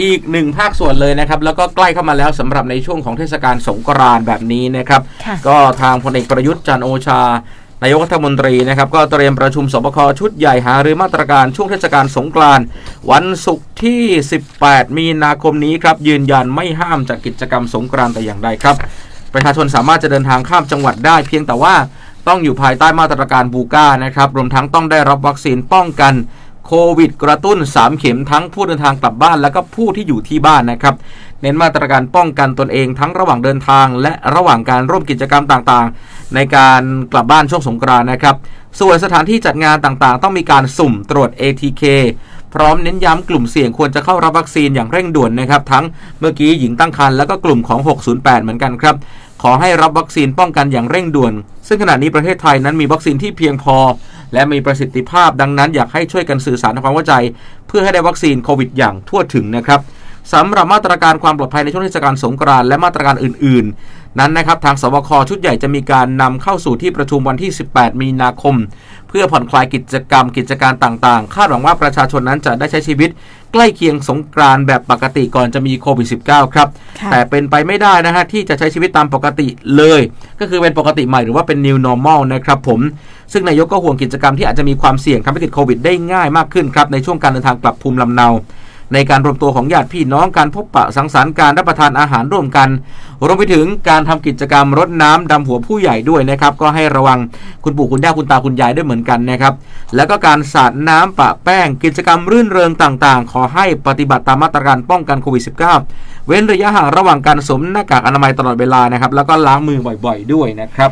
อีกหนึ่งภาคส่วนเลยนะครับ แล้วก็ใกล้เข้ามาแล้วสำหรับในช่วงของเทศกาลสงกรานต์แบบนี้นะครับค่ะก็ทางพลเอกประยุทธ์จันทร์โอชานายกรัฐมนตรีนะครับก็เตรียมประชุมสบคชุดใหญ่หารือมาตรการช่วงเทศกาลสงกรานต์วันศุกร์ที่ 18 มีนาคมนี้ครับ ยืนยันไม่ห้ามจัดกิจกรรมสงกรานต์แต่อย่างใดครับ ประชาชนสามารถจะเดินทางข้ามจังหวัดได้ เพียงแต่ว่าต้องอยู่ภายใต้มาตรการบูก้านะครับรวมทั้งต้องได้รับวัคซีนป้องกัน โควิดกระตุ้น 3 เข็มทั้งผู้เดินทางกลับบ้าน และก็ผู้ที่อยู่ที่บ้านนะครับ เน้นมาตรการป้องกันตนเองทั้งระหว่างเดินทาง และระหว่างการร่วมกิจกรรมต่างๆ ในการกลับบ้านช่วงสงกรานต์นะครับ ส่วนสถานที่จัดงานต่างๆ ต้องมีการสุ่มตรวจ ATK พร้อมเน้นย้ำกลุ่มเสี่ยงควรจะเข้ารับวัคซีนอย่างเร่งด่วนนะครับ ทั้งเมื่อกี้หญิงตั้งครรภ์แล้วก็กลุ่มของ 608 เหมือนกันครับ ขอให้รับวัคซีนป้องกันอย่างเร่งด่วน ซึ่งขณะนี้ประเทศไทยนั้นมีวัคซีนที่เพียงพอ และมีประสิทธิภาพดังนั้นอยากให้ช่วยกันสื่อสารทำความเข้าใจ เพื่อให้ได้วัคซีนโควิดอย่างทั่วถึงนะครับสำหรับมาตรการความปลอดภัยในช่วงเทศกาลสงกรานต์และมาตรการอื่น ๆ นั้นนะครับทางสวคชุดใหญ่จะมีการนำเข้าสู่ที่ประชุมวันที่ 18 มีนาคม เพื่อผ่อนคลายกิจกรรมกิจการต่างๆ คาดหวังว่าประชาชนนั้นจะได้ใช้ชีวิตใกล้เคียงสงกรานต์แบบปกติก่อนจะมีโควิด -19 ครับค่ะแต่เป็นไปไม่ได้นะฮะที่จะใช้ชีวิตตามปกติเลย ก็คือเป็นปกติใหม่หรือว่าเป็น new normal นะครับผม ซึ่งนายกก็ห่วงกิจกรรมที่อาจจะมีความเสี่ยงทำให้ติดโควิดได้ง่ายมากขึ้นครับในช่วงการเดินทางกลับภูมิลำเนา ในการรวมตัวของญาติพี่น้องการพบปะสังสรรค์การรับประทานอาหารร่วมกันรวมไปถึงการทำกิจกรรมรดน้ำดำหัวผู้ใหญ่ด้วยนะครับ ก็ให้ระวังคุณปู่คุณย่าคุณตาคุณยายด้วยเหมือนกันนะครับ แล้วก็การสาดน้ำปะแป้งกิจกรรมรื่นเริงต่างๆ ขอให้ปฏิบัติตามมาตรการป้องกันโควิด -19 เว้นระยะห่างระหว่างการสวมหน้ากากอนามัยตลอดเวลานะครับ แล้วก็ล้างมือบ่อย ๆ ด้วยนะครับ